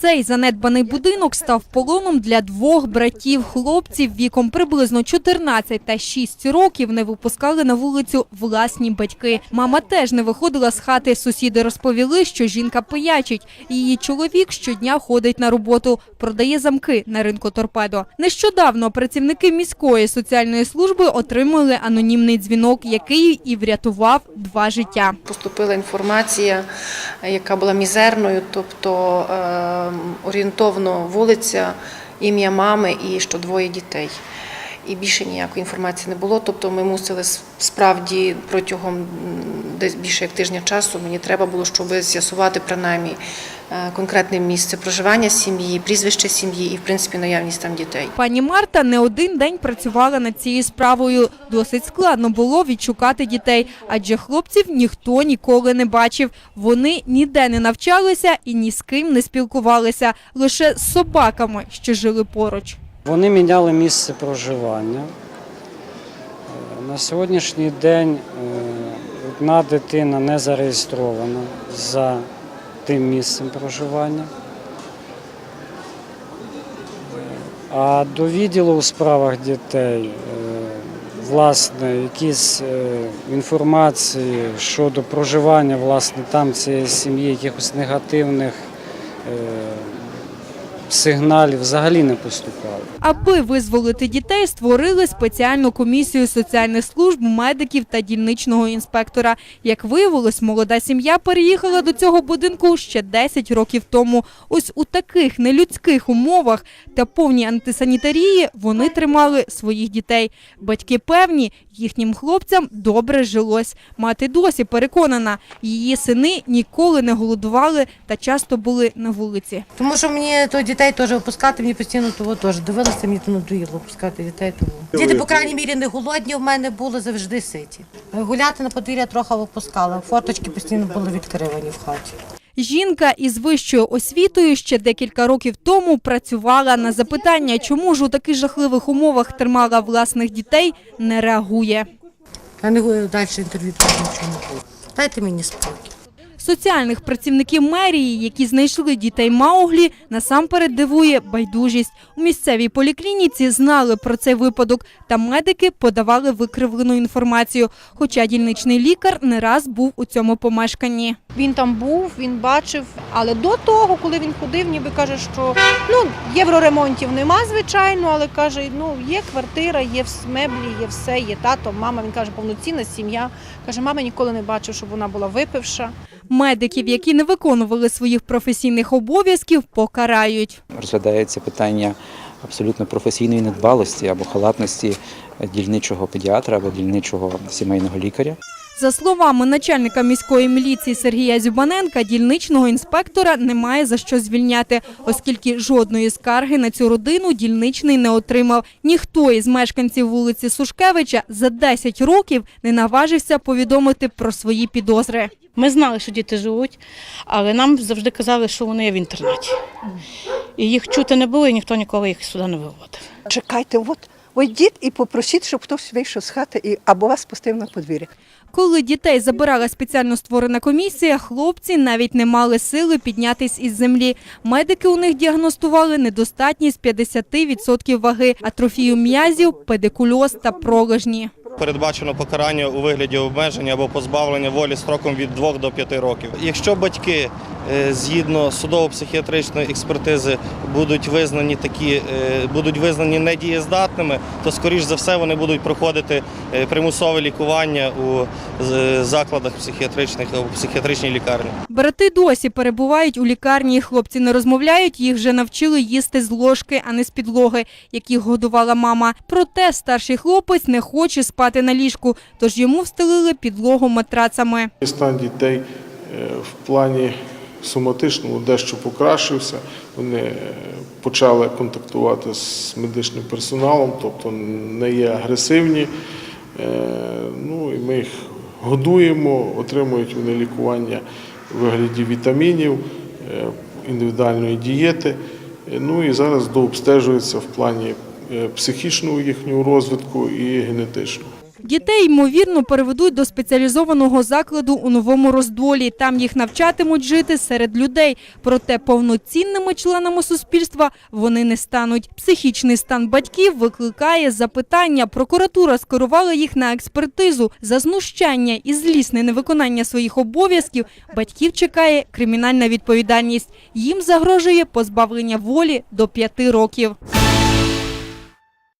Цей занедбаний будинок став полоном для двох братів хлопців віком приблизно 14 та 6 років не випускали на вулицю власні батьки. Мама теж не виходила з хати. Сусіди розповіли, що жінка пиячить. Її чоловік щодня ходить на роботу, продає замки на ринку торпедо. Нещодавно працівники міської соціальної служби отримали анонімний дзвінок, який і врятував два життя. Поступила інформація, яка була мізерною, тобто е, орієнтовно вулиця, ім'я мами і що двоє дітей. І більше ніякої інформації не було. Тобто ми мусили справді протягом десь більше як тижня часу мені треба було, щоб з'ясувати принаймні е, конкретне місце проживання сім'ї, прізвище сім'ї і в принципі наявність там дітей. Пані Марта не один день працювала над цією справою. Досить складно було відшукати дітей, адже хлопців ніхто ніколи не бачив. Вони ніде не навчалися і ні з ким не спілкувалися, лише з собаками, що жили поруч. Вони міняли місце проживання. Е, На сьогоднішній день е, одна дитина не зареєстрована за тим місцем проживання. Е, А до відділу у справах дітей, власне, якісь інформації щодо проживання власне, там цієї сім'ї, якихось негативних сигналів взагалі не поступало. Аби визволити дітей, створили спеціальну комісію соціальних служб, медиків та дільничного інспектора. Як виявилось, молода сім'я переїхала до цього будинку ще 10 років тому. Ось у таких нелюдських умовах та повній антисанітарії вони тримали своїх дітей. Батьки певні, їхнім хлопцям добре жилось. Мати досі переконана, її сини ніколи не голодували та часто були на вулиці. Тому що мені то дітей теж випускати, мені постійно того теж дивилася, мені то надоїло випускати дітей. Тому. Діти, по крайній мірі, не голодні, в мене були завжди ситі. Гуляти на подвір'я трохи випускала, форточки постійно були відкривані в хаті. Жінка із вищою освітою ще декілька років тому працювала на запитання, чому ж у таких жахливих умовах тримала власних дітей, не реагує. Я не говорю далі інтерв'ю, тому нічого не було. Дайте мені спокій. Соціальних працівників мерії, які знайшли дітей Мауглі, насамперед дивує байдужість. У місцевій поліклініці знали про цей випадок, та медики подавали викривлену інформацію. Хоча дільничний лікар не раз був у цьому помешканні. Він там був, він бачив, але до того, коли він ходив, ніби каже, що ну євроремонтів нема, звичайно, але каже, ну є квартира, є меблі, є все, є тато, мама. Він каже, повноцінна сім'я. Каже, мама ніколи не бачив, щоб вона була випивша. Медиків, які не виконували своїх професійних обов'язків, покарають. розглядається питання абсолютно професійної недбалості або халатності дільничого педіатра або дільничого сімейного лікаря. За словами начальника міської міліції Сергія Зюбаненка, дільничного інспектора немає за що звільняти, оскільки жодної скарги на цю родину дільничний не отримав. Ніхто із мешканців вулиці Сушкевича за 10 років не наважився повідомити про свої підозри. Ми знали, що діти живуть, але нам завжди казали, що вони є в інтернаті. І їх чути не було, і ніхто ніколи їх сюди не виводив. Чекайте, от вийдіть і попросіть, щоб хтось вийшов з хати і або вас пустив на подвір'я. Коли дітей забирала спеціально створена комісія, хлопці навіть не мали сили піднятись із землі. Медики у них діагностували недостатність 50% ваги, атрофію м'язів, педикульоз та пролежні. Передбачено покарання у вигляді обмеження або позбавлення волі строком від 2 до 5 років. Якщо батьки е, згідно судово-психіатричної експертизи будуть визнані такі, е, будуть визнані недієздатними, то скоріш за все вони будуть проходити е, примусове лікування у закладах психіатричних або психіатричній лікарні. Брати досі перебувають у лікарні. Хлопці не розмовляють, їх вже навчили їсти з ложки, а не з підлоги, яких годувала мама. Проте старший хлопець не хоче спати на ліжку, тож йому встелили підлогу матрацами. Стан дітей е, в плані соматичному дещо покращився. Вони е, почали контактувати з медичним персоналом, тобто не є агресивні. Е, Ну, і ми їх годуємо, отримують вони лікування в вигляді вітамінів, індивідуальної дієти. Ну і зараз дообстежуються в плані психічного їхнього розвитку і генетичного. Дітей, ймовірно, переведуть до спеціалізованого закладу у новому роздолі. Там їх навчатимуть жити серед людей. Проте повноцінними членами суспільства вони не стануть. Психічний стан батьків викликає запитання. Прокуратура скерувала їх на експертизу. За знущання і злісне невиконання своїх обов'язків батьків чекає кримінальна відповідальність. Їм загрожує позбавлення волі до п'яти років.